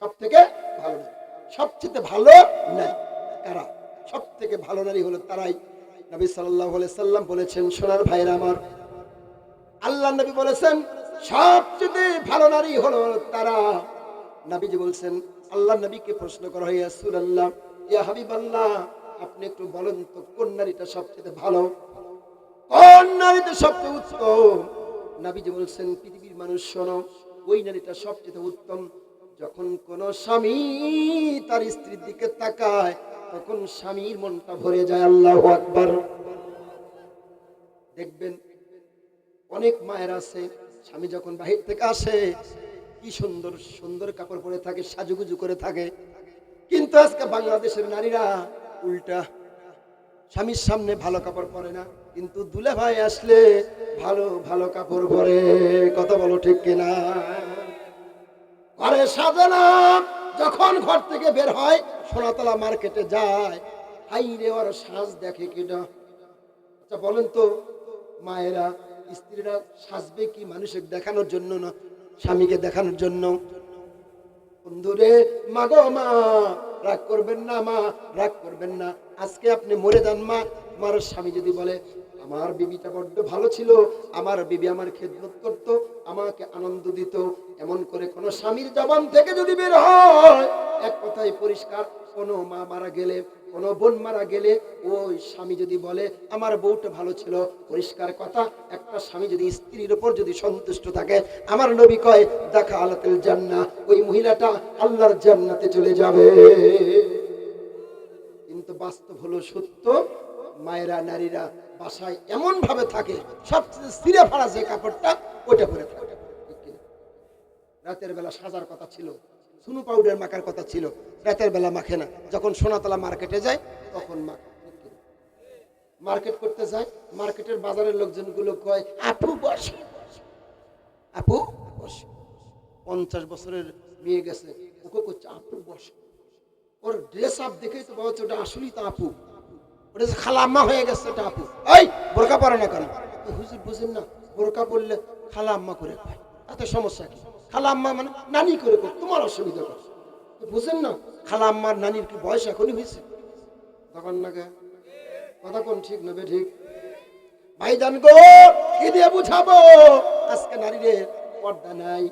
সব থেকে ভালো নারী। সবচেয়ে ভালো নারী কারা? সব থেকে ভালো নারী হলো তারাই। নবী সাল্লাহ সাল্লাম বলেছেন, সোনার ভাইয়ের আমার। আল্লাহ নবী বলেছেন, সবচেয়ে ভালো নারী হলো তারা। নবীজি বলছেন, আল্লাহ নবীকে প্রশ্ন করা হয় রাসূলুল্লাহ, ইয়া হাবিবাল্লাহ, আপনি একটু বলেন তো, কোন নারীটা সবচেয়ে ভালো? কোন নারীটা সবচেয়ে উত্তম? নবীজি বলছেন, পৃথিবীর মানুষ শোনো, ওই নারীটা সবচেয়ে উত্তম। যখন কোন স্বামী তার স্ত্রীর দিকে তাকায়, তখন স্বামীর মনটা ভরে যায়, আল্লাহ আকবার। দেখবেন অনেক মায়ের আছে, স্বামী যখন বাহির থেকে আসে, কি সুন্দর সুন্দর কাপড় পরে থাকে, সাজুগুজু করে থাকে। কিন্তু আজকে বাংলাদেশের নারীরা উল্টা। স্বামীর সামনে ভালো কাপড় পরে না, কিন্তু দুলে ভাই আসলে ভালো ভালো কাপড় পরে। কথা বলো ঠিক কিনা? ঘরে সাজানা যখন ঘর থেকে বের হয়, সোনাতলা মার্কেটে যায়। হাই রে ওর সাজ দেখে কিনা। আচ্ছা বলেন তো, মায়েরা, স্ত্রীরা সাজবে কি মানুষের দেখানোর জন্য না স্বামীকে দেখানোর জন্য? বন্ধুরে মা গো মা, রাগ করবেন না মা, রাগ করবেন না। আজকে আপনি মরে যান মা। আমার স্বামী যদি বলে আমার বিবিটা বড্ড ভালো ছিল, আমার বিবি আমার খেদমত করত, আমাকে আনন্দ দিত। এমন করে কোন স্বামীর জবান থেকে যদি বের হয়, এক কথায় পরিষ্কার, কোনো মা মারা গেলে, কোনো বোন মারা গেলে, ওই স্বামী যদি বলে, আমার বউটা ভালো ছিল পরিষ্কার কথা, একটা স্বামী যদি স্ত্রীর উপর যদি সন্তুষ্ট থাকে, আমার নবী কয়, দেখা আলাতেল জান্না ওই মহিলাটা আল্লাহর জান্নাতে চলে যাবে। কিন্তু বাস্তব হলো সত্য মায়েরা, নারীরা বাসায় এমন ভাবে থাকে, সবচেয়ে স্থিরে ফাড়া যে কাপড়টা, ওইটা পরে থাকে। রাতের বেলা সাজার কথা ছিল সুনু পাউডার মাখার কথা ছিল, রাতের বেলা মাখে না। যখন সোনাতলা মার্কেটে যায়, তখন মাখে মার্কেট করতে যায়, মার্কেটের বাজারের লোকজনগুলো কয়, আপু, বসে। আপু, বসে। পঞ্চাশ বছরের মেয়ে গেছে, ওকে করছে আপু, বসে। ওর ড্রেস আপ দেখেই তো বাবা ওটা আসলেই তো আপু। ওটা যে খালাম্মা হয়ে গেছে ওটা আপু। এই, বোরকা পরে না কেন? হুজুর বুঝেন না, বোরকা পরলে খালা আম্মা করে তাতে সমস্যা কি? খালা আম্মা মানে নানি করে কর তোমার অসুবিধা কর বুঝেন না খালা আম্মার নানির কি বয়স এখনই হয়েছে? তখন না? কথা কোন ঠিক নেবে ঠিক? ভাইজান গো, কি দিয়ে বুঝাবো? আজকে নারীদের পর্দা নাই।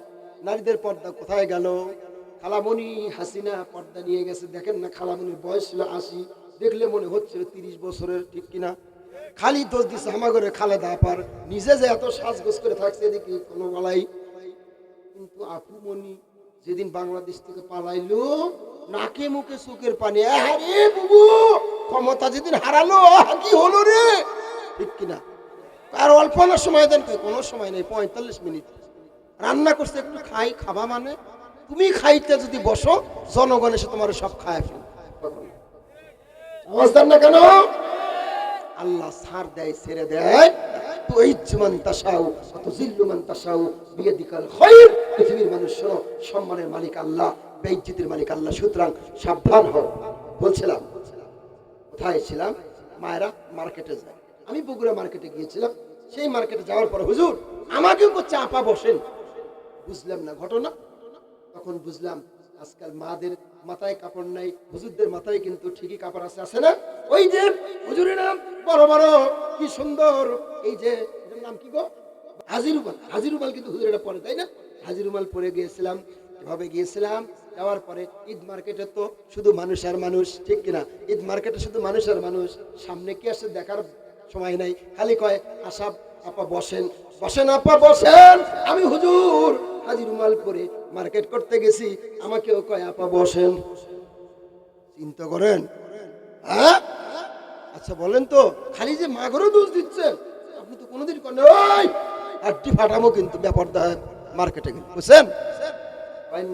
নারীদের পর্দা কোথায় গেল? খালামণি হাসিনা পর্দা নিয়ে গেছে, দেখেন না খালামণির বয়স ছিল আশি। দেখলে মনে হচ্ছিল তিরিশ বছরের ঠিক কিনা। খালি দোষ দিছে আমাগরে খালেদা আপার। নিজে যে এত সাজগোজ করে থাকছে এদিকে কোনো বলাই। কিন্তু আপুমণি যেদিন বাংলাদেশ থেকে পালাইলো, নাকে মুখে চোখের পানি। আরে বুবু, ক্ষমতা যেদিন হারালো কি হলো রে? ঠিক কিনা? আর অল্প না সময় দেন কোনো সময় নেই, পঁয়তাল্লিশ মিনিট। রান্না করছে একটু খাই, খাবা মানে? তুমি খাইতে যদি বসো, জনগণ এসে তোমার সব খায় ফেল দেন না কেন? আল্লাহ সার দেয়, ছেড়ে দেয়। পৃথিবীর সম্মানের মালিক আল্লাহ মালিক আল্লাহ, সুতরাং সাবধান বলছিলাম, কোথায় ছিলাম? মায়েরা মার্কেটে যায়। আমি বগুড়া মার্কেটে গিয়েছিলাম। সেই মার্কেটে যাওয়ার পর, হুজুর, আমাকেও আপা বসেন। বুঝলাম না ঘটনা। তখন বুঝলাম আজকাল মাদের মাথায় কাপড় নাই, হুজুরদের মাথায় কিন্তু ঠিকই কাপড় আছে আছে না? ওই যে, হুজুরের নাম, বড় বড়, কি সুন্দর, এই যে নাম কি গো? হাজিরুমাল হাজিরুমাল কিন্তু হুজুরেরা পরে, তাই না? হাজিরুমাল পরে গিয়েছিলাম, এভাবে গিয়েছিলাম, যাওয়ার পরে ঈদ মার্কেটে তো শুধু মানুষ আর মানুষ, ঠিক কিনা? ঈদ মার্কেটে শুধু মানুষ আর মানুষ, সামনে কি আসে দেখার সময় নাই, খালি কয় আশা আপা বসেন বসেন আপা বসেন, আমি হুজুর হাজি রুমাল পরে মার্কেট করতে গেছি, আমাকেও কয়, আপা, বসেন। চিন্তা করেন? হ্যাঁ? আচ্ছা বলেন তো, খালি যে মাগরও দোষ দিচ্ছেন আপনি তো কোনোদিন করেন ওই আটটি ফাটামো কিন্তু ব্যাপার দেয় মার্কেটে গেলে। বুঝছেন?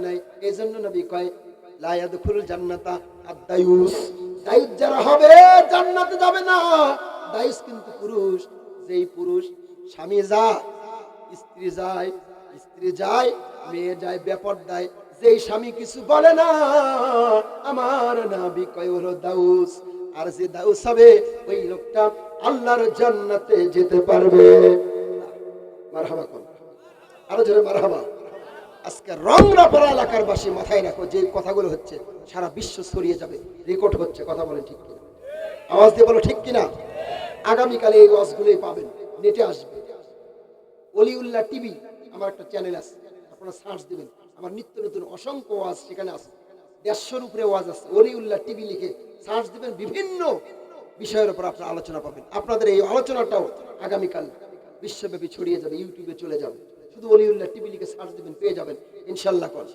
নাই। এই জন্য নবী কয় লায়াদখুল জান্নাতা আদায়ুস দায়ুস যারা হবে, জান্নাতে যাবে না। দায়ুস কিন্তু পুরুষ। যেই পুরুষ স্বামী যা স্ত্রী যায় স্ত্রী যায় মেয়ে যায় ব্যাপার দেয় যেই স্বামী কিছু বলে না, আমার নাবি কয় হলো দাউস, আর যে দাউস হবে, ওই লোকটা আল্লাহর জান্নাতে যেতে পারবে। মারহাবা কোন আরও জোরে মারহাবা। আজকে রংরাপাড়া এলাকার বাসী মাথায় রাখো, যে কথাগুলো হচ্ছে, সারা বিশ্ব ছড়িয়ে যাবে, রেকর্ড হচ্ছে, কথা বলেন ঠিক কিনা। আওয়াজ দিয়ে বলো ঠিক কিনা? আগামীকালে এই ওয়াজগুলোই পাবেন, নেটে আসবে। অলিউল্লাহ টিভি, আমার একটা চ্যানেল আছে। আপনারা সার্চ দিবেন আমার নিত্য নতুন অসংখ্য ওয়াজ সেখানে আছে। দেড়শোর উপরে ওয়াজ আছে। অলিউল্লাহ টিভি লিখে সার্চ দিবেন, বিভিন্ন বিষয়ের উপর আপনারা আলোচনা পাবেন। আপনাদের এই আলোচনাটাও আগামীকাল বিশ্বব্যাপী ছড়িয়ে যাবে, ইউটিউবে চলে যাবে। শুধু অলিউল্লাহ টিভি লিখে সার্চ দিবেন, পেয়ে যাবেন ইনশাল্লাহ কল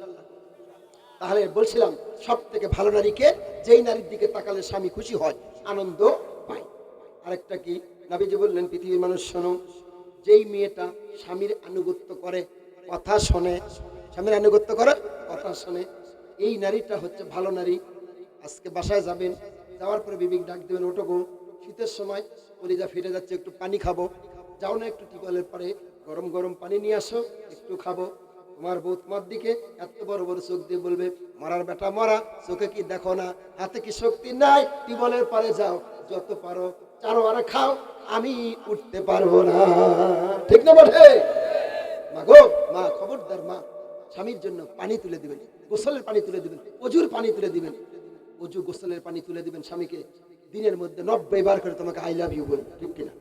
তাহলে বলছিলাম সব থেকে ভালো নারীকে যেই নারীর দিকে তাকালে স্বামী খুশি হয়, আনন্দ পায়। আরেকটা কি? নাবিজি বললেন, পৃথিবীর মানুষ, শোনো, যেই মেয়েটা স্বামীর আনুগত্য করে কথা শোনে, স্বামীর আনুগত্য করে, কথা শোনে। এই নারীটা হচ্ছে ভালো নারী। আজকে বাসায় যাবেন, যাওয়ার পরে বিবেক ডাক দেবেন ওটো গো, শীতের সময় পরিজা ফিরে যাচ্ছে, একটু পানি খাব। যাও না একটু টিউবওয়েলের পরে গরম গরম পানি নিয়ে আসো, একটু খাব। তোমার বউ তোমার দিকে এত বড় বড় চোখ দিয়ে বলবে, মরার বেটা, মরা, চোখে কি দেখো না, হাতে কি শক্তি নাই? টিবলের পারে যাও, যত পারো চারো আরে খাও, আমি উঠতে পারব না। ঠিক না বটে? মা, খবরদার মা, স্বামীর জন্য পানি তুলে দিবেন, গোসলের পানি তুলে দিবেন, অজুর পানি তুলে দিবেন। অজু, গোসলের পানি তুলে দিবেন স্বামীকে, দিনের মধ্যে নব্বই বার করে তোমাকে আই লাভ ইউ বলবে, ঠিক কিনা?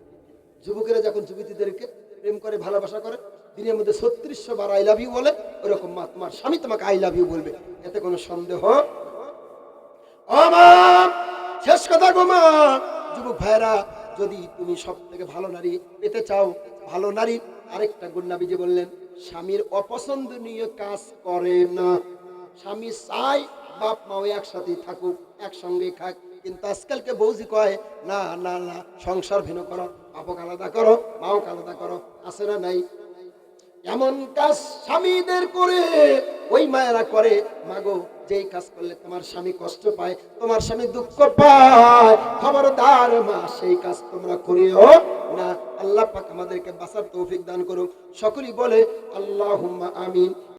যুবকেরা যখন যুবতীদেরকে প্রেম করে, ভালোবাসা করে, দিনের মধ্যে ছত্রিশশো বার আই লাভ ইউ বলে, ওরকম মা, তোমার স্বামী তোমাকে আই লাভ ইউ বলবে। এতে কোনো সন্দেহ? শেষ কথা গো মা। যুবক ভাইরা যদি তুমি সব থেকে ভালো নারী পেতে চাও, ভালো নারী, আরেকটা গুন্নাবিজি বললেন স্বামীর অপছন্দনীয় কাজ করে না। স্বামী চাই বাপ মাও একসাথে থাকুক, একসঙ্গে খাক। কিন্তু আজকালকে বৌজি কয়, না না না, সংসার ভিন্ন করো, বাপক আলাদা করো মাও আলাদা করো, আছে না নাই? এমন কাজ স্বামীদের করে ওই মায়েরা করে, মাগো, যেই কাজ করলে তোমার স্বামী কষ্ট পায়, তোমার স্বামী দুঃখ পায়, খবরদার মা, সেই কাজ তোমরা করিও না। আল্লাহ পাক আমাদেরকে বাঁচার তৌফিক দান করুক। সকলেই বলে, আল্লাহুম্মা আমিন।